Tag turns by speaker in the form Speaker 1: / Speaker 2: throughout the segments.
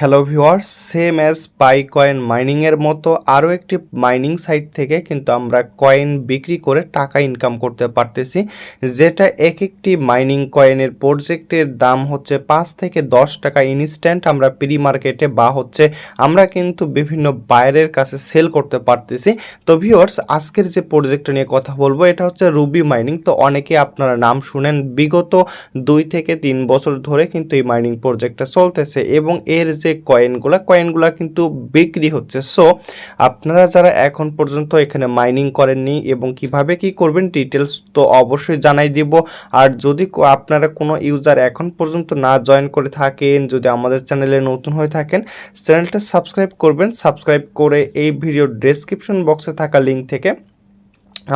Speaker 1: Hello viewers same as pi coin মাইনিংয়ের মতো আরও একটি মাইনিং সাইট থেকে কিন্তু আমরা কয়েন বিক্রি করে টাকা ইনকাম করতে পারতেছি, যেটা এক একটি মাইনিং কয়েনের প্রজেক্টের দাম হচ্ছে পাঁচ থেকে দশ টাকা ইনস্ট্যান্ট আমরা প্রি মার্কেটে বা হচ্ছে আমরা কিন্তু বিভিন্ন বাইরের কাছে সেল করতে পারতেছি। তো ভিউয়ার্স আজকের যে প্রজেক্টটা নিয়ে কথা বলব, এটা হচ্ছে রুবি মাইনিং তো অনেকে আপনারা নাম শুনেন, বিগত দুই থেকে তিন বছর ধরে কিন্তু এই মাইনিং প্রজেক্টটা চলতেছে এবং এর যে কয়েনগুলা কয়েনগুলা কিন্তু বিক্রি হচ্ছে। সো আপনারা যারা এখন পর্যন্ত এখানে মাইনিং করেননি এবং কীভাবে কি করবেন ডিটেলস তো অবশ্যই জানাই দিব। আর যদি আপনারা কোনো ইউজার এখন পর্যন্ত না জয়েন করে থাকেন, যদি আমাদের চ্যানেলে নতুন হয়ে থাকেন চ্যানেলটা সাবস্ক্রাইব করবেন। সাবস্ক্রাইব করে এই ভিডিও ডেসক্রিপশন বক্সে থাকা লিঙ্ক থেকে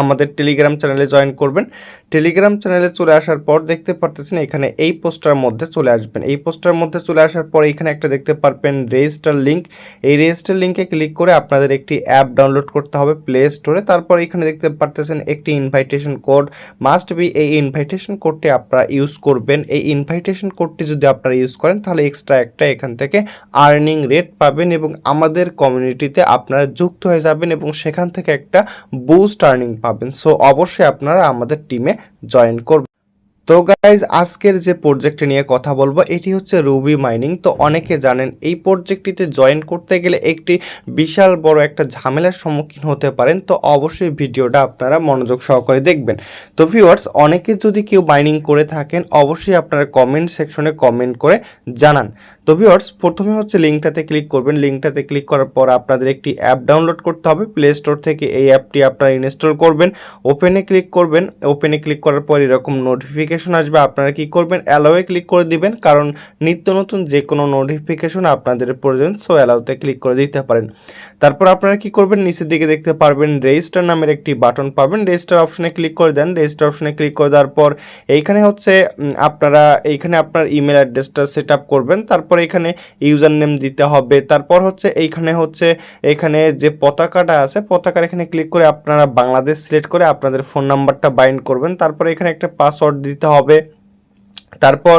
Speaker 1: আমাদের টেলিগ্রাম চ্যানেলে জয়েন করবেন। টেলিগ্রাম চ্যানেলে চলে আসার পর দেখতে পারতেছেন এখানে এই পোস্টার মধ্যে চলে আসবেন। এই পোস্টার মধ্যে চলে আসার পর এখানে একটা দেখতে পারবেন রেজিস্টার লিঙ্ক এই রেজিস্টার লিঙ্কে ক্লিক করে আপনাদের একটি অ্যাপ ডাউনলোড করতে হবে প্লে স্টোরে তারপর এখানে দেখতে পারতেছেন একটি ইনভাইটেশন কোড মাস্ট বি এই ইনভাইটেশন কোডটি আপনারা ইউজ করবেন। এই ইনভাইটেশন কোডটি যদি আপনারা ইউজ করেন, তাহলে এক্সট্রা একটা এখান থেকে আর্নিং রেট পাবেন এবং আমাদের কমিউনিটিতে আপনারা যুক্ত হয়ে যাবেন এবং সেখান থেকে একটা বুস্ট আর্নিং পাবেন। সো অবশ্যই আপনারা আমাদের টিমে জয়েন করবেন। তো গাইজ আজকের যে প্রজেক্টটি নিয়ে কথা বলব, এটি হচ্ছে রুবি মাইনিং তো অনেকে জানেন, এই প্রজেক্টটিতে জয়েন করতে গেলে একটি বিশাল বড় একটা ঝামেলার সম্মুখীন হতে পারেন। তো অবশ্যই ভিডিওটা আপনারা মনোযোগ সহকারে দেখবেন। তো ভিউয়ার্স অনেকে যদি কেউ মাইনিং করে থাকেন, অবশ্যই আপনারা কমেন্ট সেকশনে কমেন্ট করে জানান। তো ভিউয়ার্স প্রথমে হচ্ছে লিঙ্কটাতে ক্লিক করবেন। লিঙ্কটাতে ক্লিক করার পর আপনাদের একটি অ্যাপ ডাউনলোড করতে হবে। প্লে স্টোর থেকে এই অ্যাপটি আপনারা ইনস্টল করবেন। ওপেনে ক্লিক করবেন। ওপেনে ক্লিক করার পর এরকম নোটিফিকেশন আসবে। আপনারা কি করবেন? অ্যালাউয়ে ক্লিক করে দিবেন। কারণ নিত্য নতুন যে কোনো নোটিফিকেশন আপনাদের প্রয়োজন সো অ্যালাউতে ক্লিক করে দিতে পারেন। তারপর আপনারা কি করবেন? নিচের দিকে দেখতে পারবেন রেজিস্টার নামের একটি বাটন পাবেন। রেজিস্টার অপশনে ক্লিক করে দেন। রেজিস্টার অপশনে ক্লিক করে দেওয়ার পর এইখানে হচ্ছে আপনারা, এইখানে আপনার ইমেল অ্যাড্রেসটা সেট আপ করবেন। তারপর এখানে ইউজার নেম দিতে হবে। তারপর হচ্ছে এইখানে হচ্ছে এখানে যে পতাকাটা আছে, পতাকার এখানে ক্লিক করে আপনারা বাংলাদেশ সিলেক্ট করে আপনাদের ফোন নাম্বারটা বাইন্ড করবেন। তারপর এখানে একটা পাসওয়ার্ড দিতে হবে। তারপর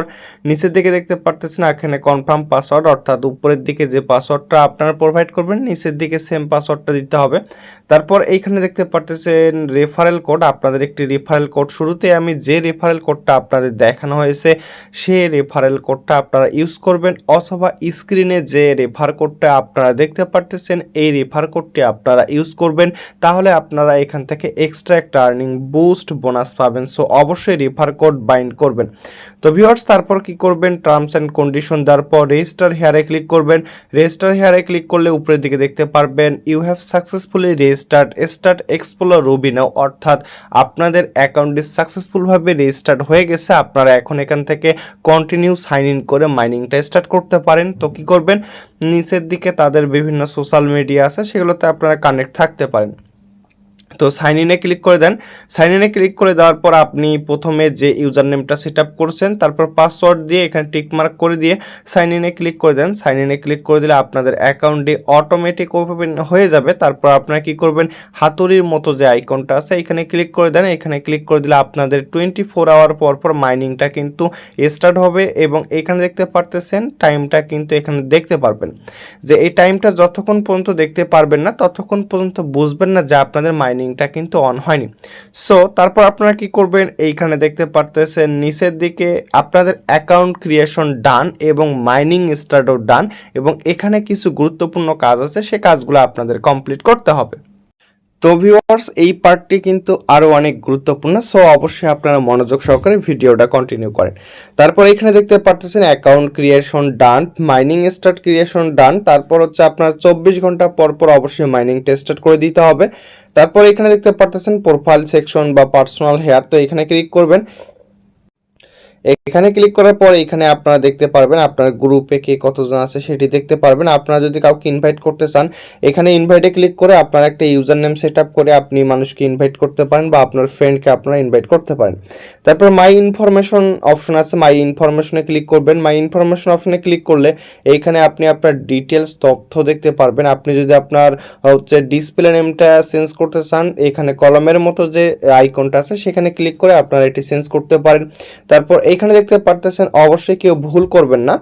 Speaker 1: নিচের দিকে দেখতে পারতেছেন, এখানে কনফার্ম পাসওয়ার্ড অর্থাৎ উপরের দিকে যে পাসওয়ার্ডটা আপনারা প্রোভাইড করবেন, নিচের দিকে সেম পাসওয়ার্ডটা দিতে হবে। তারপর এইখানে দেখতে পারতেছেন রেফারেল কোড আপনাদের একটি রেফারেল কোড শুরুতে আমি যে রেফারেল কোডটা আপনাদের দেখানো হয়েছে সেই রেফারেল কোডটা আপনারা ইউজ করবেন, অথবা স্ক্রিনে যে রেফার কোডটা আপনারা দেখতে পারতেছেন, এই রেফার কোডটি আপনারা ইউজ করবেন। তাহলে আপনারা এখান থেকে এক্সট্রা একটা আর্নিং বুস্ট বোনাস পাবেন। সো অবশ্যই রেফার কোড বাইন্ড করবেন। তো ভিউয়ার্স তারপর কি করবেন? টার্মস অ্যান্ড কন্ডিশন দেওয়ার পর রেজিস্টার হেয়ারে ক্লিক করবেন। রেজিস্টার হেয়ারে ক্লিক করলে উপরের দিকে দেখতে পারবেন you have successfully registered start explore ruby now অর্থাৎ আপনাদের অ্যাকাউন্টটি সাকসেসফুলভাবে রেজিস্টার্ড হয়ে গেছে, আপনারা এখন এখান থেকে কন্টিনিউ সাইন ইন করে মাইনিংটা স্টার্ট করতে পারেন। তো কি করবেন? নিচের দিকে তাদের বিভিন্ন সোশ্যাল মিডিয়া আছে, সেগুলোতে আপনারা কানেক্ট থাকতে পারেন। তো সাইন ইনে ক্লিক করে দেন। সাইন ইনে ক্লিক করে দেওয়ার পর আপনি প্রথমে যে ইউজার নেমটা সেট আপ করছেন, তারপর পাসওয়ার্ড দিয়ে এখানে টিক মার্ক করে দিয়ে সাইন ইনে ক্লিক করে দেন। সাইন ইনে ক্লিক করে দিলে আপনাদের অ্যাকাউন্টে অটোমেটিক ওপেন হয়ে যাবে। তারপর আপনারা কি করবেন? হাতুড়ির মতো যে আইকনটা আছে, এখানে ক্লিক করে দেন। এখানে ক্লিক করে দিলে আপনাদের টোয়েন্টি ফোর আওয়ার পর পর মাইনিংটা কিন্তু স্টার্ট হবে এবং এখানে দেখতে পারতেছেন টাইমটা কিন্তু এখানে দেখতে পারবেন। যে এই টাইমটা যতক্ষণ পর্যন্ত দেখতে পারবেন না, ততক্ষণ পর্যন্ত বুঝবেন না যে আপনাদের মাইনিংটা কিন্তু অন হয়নি। সো তারপর আপনারা কি করবেন? এইখানে দেখতে পারতেছেন, নিচের দিকে আপনাদের অ্যাকাউন্ট ক্রিয়েশন ডান এবং মাইনিং স্টার্টও ডান এবং এখানে কিছু গুরুত্বপূর্ণ কাজ আছে, সে কাজগুলো আপনাদের কমপ্লিট করতে হবে। তো ভিউয়ার্স এই পার্টটি কিন্তু আরও অনেক গুরুত্বপূর্ণ সো অবশ্যই আপনারা মনোযোগ সহকারে ভিডিওটা কন্টিনিউ করেন। তারপর এখানে দেখতে পারতেছেন account creation done mining start creation done তারপর হচ্ছে আপনার চব্বিশ ঘণ্টা পর পর অবশ্যই মাইনিং স্টার্ট করে দিতে হবে। তারপর এখানে দেখতে পারতেছেন প্রোফাইল সেকশন বা পার্সোনাল হেয়ার তো এখানে ক্লিক করবেন। এখানে ক্লিক করার পর এখানে আপনারা দেখতে পারবেন আপনার গ্রুপে কে কতজন আছে সেটি দেখতে পারবেন। আপনারা যদি কাউকে ইনভাইট করতে চান, এখানে ইনভাইটে ক্লিক করে আপনার একটা ইউজার নেম সেট করে আপনি মানুষকে ইনভাইট করতে পারেন বা আপনার ফ্রেন্ডকে আপনারা ইনভাইট করতে পারেন। তারপর মাই ইনফরমেশন অপশন আছে মাই ইনফরমেশনে ক্লিক করবেন। মাই ইনফরমেশন অপশনে ক্লিক করলে এইখানে আপনি আপনার ডিটেলস তথ্য দেখতে পারবেন। আপনি যদি আপনার হচ্ছে ডিসপ্লে নেমটা চেঞ্জ করতে চান, এখানে কলমের মতো যে আইকনটা আছে, সেখানে ক্লিক করে আপনারা এটি চেঞ্জ করতে পারেন। তারপর এইখানে দেখতে পারতেছেন অবশ্যই কেউ ভুল করবেন না।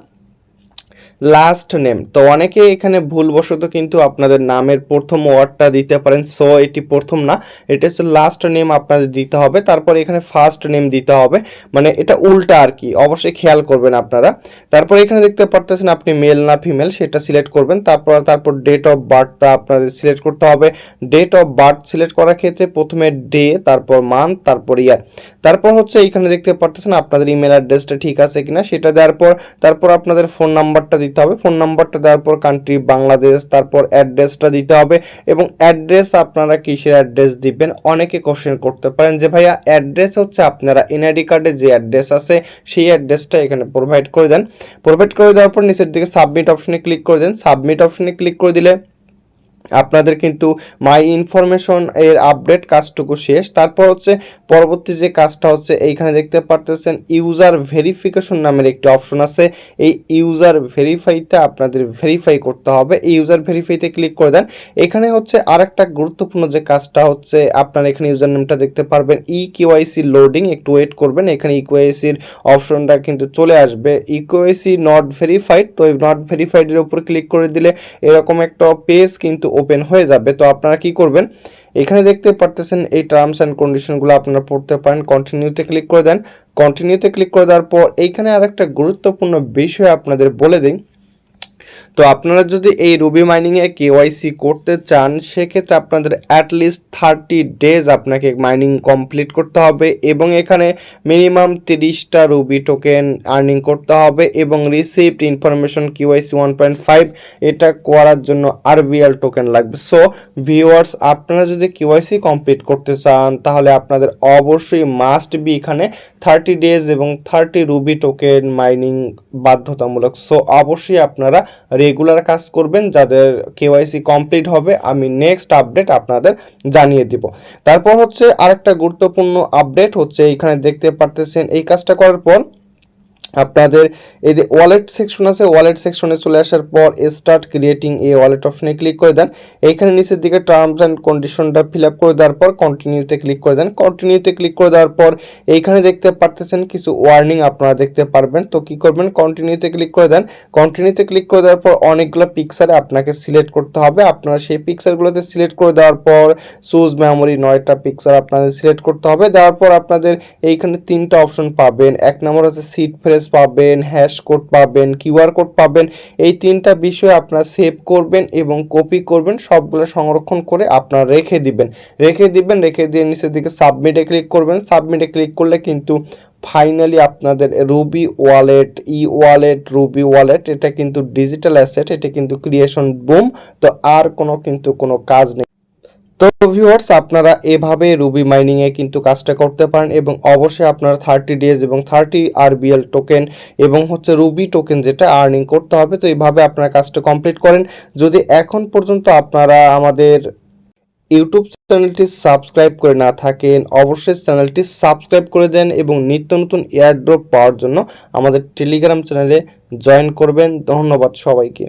Speaker 1: লাস্ট নেম তো অনেকে এখানে ভুলবশত কিন্তু আপনাদের নামের প্রথম ওয়ার্ডটা দিতে পারেন। সো এটি প্রথম না। এটা হচ্ছে লাস্ট নেম আপনাদের দিতে হবে। তারপর এখানে ফার্স্ট নেম দিতে হবে। মানে এটা উল্টা আর কি। অবশ্যই খেয়াল করবেন আপনারা। তারপর এখানে দেখতে পারতেছেন আপনি মেল না ফিমেল সেটা সিলেক্ট করবেন। তারপর তারপর ডেট অফ বার্থটা আপনাদের সিলেক্ট করতে হবে। ডেট অফ বার্থ সিলেক্ট করার ক্ষেত্রে প্রথমে ডে তারপর মান্থ তারপর ইয়ার তারপর হচ্ছে এখানে দেখতে পারতেছেন আপনাদের ইমেল অ্যাড্রেসটা ঠিক আছে কিনা, সেটা দেওয়ার পর, তারপর আপনাদের ফোন নাম্বারটা দিতে হবে ফোন নাম্বারটা দেওয়ার পর কান্ট্রি বাংলাদেশ, তারপর অ্যাড্রেসটা দিতে হবে এবং অ্যাড্রেস আপনারা কিসের অ্যাড্রেস দিবেন? অনেকে কোশ্চেন করতে পারেন যে, ভাইয়া অ্যাড্রেস হচ্ছে আপনারা এনআইডি কার্ডে যে অ্যাড্রেস আছে, সেই অ্যাড্রেসটা এখানে প্রোভাইড করে দেন। প্রোভাইড করে দেওয়ার পর নিচের দিকে সাবমিট অপশনে ক্লিক করে দেন। সাবমিট অপশনে ক্লিক করে দিলে আপনাদের কিন্তু মাই ইনফরমেশন এর আপডেট কাজটুকু শেষ। তারপর হচ্ছে পরবর্তী যে কাজটা হচ্ছে, এইখানে দেখতে পারতেছেন ইউজার ভেরিফিকেশন নামের একটি অপশন আছে। এই ইউজার ভেরিফাইতে আপনাদের ভেরিফাই করতে হবে। এই ইউজার ভেরিফাইতে ক্লিক করে দেন। এখানে হচ্ছে আরেকটা গুরুত্বপূর্ণ যে কাজটা হচ্ছে, আপনারা এখানে ইউজার নামটা দেখতে পারবেন। ই কিওয়াইসি লোডিং একটু ওয়েট করবেন। এখানে ই কিওয়াইসির অপশনটা কিন্তু চলে আসবে। ই কিওয়াইসি নট ভেরিফাইড তো নট ভেরিফাইডের উপর ক্লিক করে দিলে এরকম একটা পেজ কিন্তু ওপেন হয়ে যাবে, তো আপনারা কি করবেন? এখানে দেখতে পারতেছেন এই টার্মস অ্যান্ড কন্ডিশনগুলো আপনারা পড়তে পারেন। কন্টিনিউতে ক্লিক করে দেন। কন্টিনিউতে ক্লিক করে দেওয়ার পর এইখানে আরেকটা গুরুত্বপূর্ণ বিষয় আপনাদের বলে দিই। তো আপনারা যদি এই রুবি মাইনিংয়ে কেওয়াইসি করতে চান, সেক্ষেত্রে আপনাদের অ্যাটলিস্ট থার্টি ডেজ আপনাকে মাইনিং কমপ্লিট করতে হবে এবং এখানে মিনিমাম তিরিশটা রুবি টোকেন আর্নিং করতে হবে এবং received information KYC one point five এটা করার জন্য আরবিএল টোকেন লাগবে। সো ভিউয়ার্স আপনারা যদি কিওয়াইসি কমপ্লিট করতে চান, তাহলে আপনাদের অবশ্যই মাস্ট বি এখানে থার্টি ডেজ এবং থার্টি রুবি টোকেন মাইনিং বাধ্যতামূলক। সো অবশ্যই আপনারা রেগুলার কাজ করবেন, যাদের কেওয়াইসি কমপ্লিট হবে, আমি নেক্সট আপডেট আপনাদের জানিয়ে দিব। তারপর হচ্ছে আরেকটা গুরুত্বপূর্ণ আপডেট হচ্ছে এখানে দেখতে পারতেছেন, এই কাজটা করার পর আপনাদের এই যে ওয়ালেট সেকশন আছে ওয়ালেট সেকশনে চলে আসার পর স্টার্ট ক্রিয়েটিং এ ওয়ালেট অপশনে ক্লিক করে দেন। এইখানে নিচের দিকে টার্মস অ্যান্ড কন্ডিশনটা ফিল আপ করে দেওয়ার পর কন্টিনিউতে ক্লিক করে দেন। কন্টিনিউতে ক্লিক করে দেওয়ার পর এইখানে দেখতে পারতেছেন কিছু ওয়ার্নিং আপনারা দেখতে পারবেন। তো কি করবেন? কন্টিনিউতে ক্লিক করে দেন। কন্টিনিউতে ক্লিক করে দেওয়ার পর অনেকগুলো পিকচারে আপনাকে সিলেক্ট করতে হবে। আপনারা সেই পিকচারগুলোতে সিলেক্ট করে দেওয়ার পর সুজ মেমোরি নয়টা পিকচার আপনাদের সিলেক্ট করতে হবে। দেওয়ার পর আপনাদের এইখানে তিনটা অপশন পাবেন। এক নম্বর হচ্ছে সিট ফ্রেশ পাবেন হ্যাশ কোড পাবেন কিউআর কোড পাবেন, এই তিনটা বিষয় আপনারা সেভ করবেন এবং কপি করবেন, সবগুলো সংরক্ষণ করে আপনারা রেখে দিবেন। রেখে দিবেন, রেখে দিয়ে নিচের দিকে সাবমিটে ক্লিক করবেন। সাবমিটে ক্লিক করলে কিন্তু ফাইনালি আপনাদের Ruby wallet e wallet Ruby wallet এটা কিন্তু ডিজিটাল অ্যাসেট এটা কিন্তু ক্রিয়েশন বুম তো আর কোনো কিন্তু কোনো কাজ নেই। তো ভিউয়ার্স আপনারা এভাবে রুবি মাইনিংয়ে কিন্তু কাজটা করতে পারেন এবং অবশ্যই আপনারা থার্টি ডেজ এবং থার্টি আরবিএল টোকেন এবং হচ্ছে রুবি টোকেন যেটা আর্নিং করতে হবে, তো এইভাবে আপনারা কাজটা কমপ্লিট করেন। যদি এখন পর্যন্ত আপনারা আমাদের ইউটিউব চ্যানেলটি সাবস্ক্রাইব করে না থাকেন, অবশ্যই চ্যানেলটি সাবস্ক্রাইব করে দেন এবং নিত্য নতুন এয়ারড্রপ পাওয়ার জন্য আমাদের টেলিগ্রাম চ্যানেলে জয়েন করবেন। ধন্যবাদ সবাইকে।